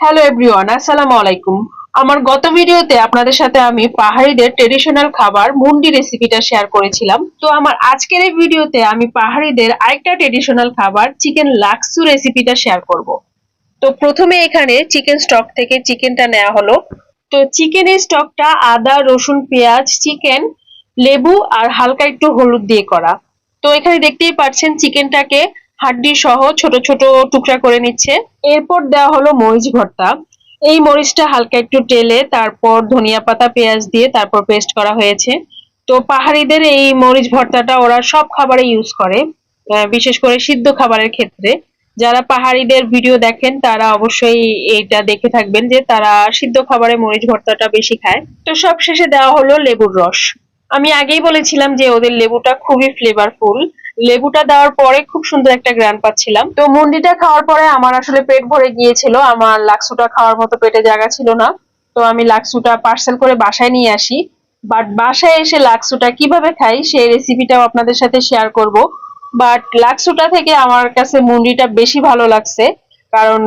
Hello everyone আসসালামু আলাইকুম। আমার গত ভিডিওতে আপনাদের সাথে আমি পাহাড়িদের ট্রেডিশনাল খাবার মুন্ডি রেসিপিটা শেয়ার করেছিলাম। তো আমার আজকের এই ভিডিওতে আমি পাহাড়িদের আরেকটা ট্রেডিশনাল খাবার চিকেন লাক্সু রেসিপিটা শেয়ার করব। তো প্রথমে এখানে চিকেন স্টক থেকে চিকেনটা নেওয়া হলো। তো চিকেনের স্টকটা আদা, রসুন, পেঁয়াজ চিকেন লেবু আর হালকা একটু হলুদ দিয়ে করা। তো এখানে দেখতেই পাচ্ছেন চিকেনটাকে হাড্ডি সহ ছোট ছোট টুকরা করে নিচ্ছে। এরপর দেওয়া হলো মরিচ ভর্তা। এই মরিচটা হালকা একটু টেলে তারপর ধনিয়া পাতা, পেঁয়াজ দিয়ে তারপর পেস্ট করা হয়েছে। তো পাহাড়িদের এই মরিচ ভর্তাটা ওরা সব খাবারে ইউজ করে বিশেষ করে সিদ্ধ খাবারের ক্ষেত্রে। যারা পাহাড়িদের ভিডিও দেখেন, তারা অবশ্যই এইটা দেখে থাকবেন যে তারা সিদ্ধ খাবারে মরিচ ভর্তাটা বেশি খায়। তো সব শেষে দেওয়া হলো লেবুর রস। আমি আগেই বলেছিলাম যে ওদের লেবুটা খুবই ফ্লেভারফুল লেবুটা দেওয়ার পরে খুব সুন্দর একটা গ্রান পাচ্ছিলাম। তো মুন্ডিটা খাওয়ার পরে আমার আসলে পেট ভরে গিয়েছিল। আমার লাক্সুটা খাওয়ার মতো পেটে জায়গা ছিল না। তো আমি লাক্সুটা পার্সেল করে বাসায় নিয়ে আসি। বাট বাসায় এসে লাক্সুটা কীভাবে খাই সেই রেসিপিটাও আপনাদের সাথে শেয়ার করব। বাট লাক্সুটা থেকে আমার কাছে মুন্ডিটা বেশি ভালো লাগছে। কারণ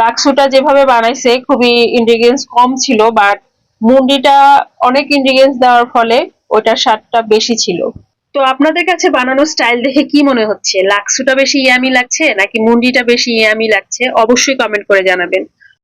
লাক্সুটা যেভাবে বানাইছে খুবই ইনগ্রিডিয়েন্টস কম ছিল। বাট মুন্ডিটা অনেক ইনগ্রিডিয়েন্টস দেওয়ার ফলে ওটার স্বাদটা বেশি ছিল। তো আপনাদের কাছে বানানোর স্টাইল দেখে কি মনে হচ্ছে? লাক্সুটা বেশি ইয়ামি লাগছে নাকি মুন্ডিটা বেশি ইয়ামি লাগছে? অবশ্যই কমেন্ট করে জানাবেন।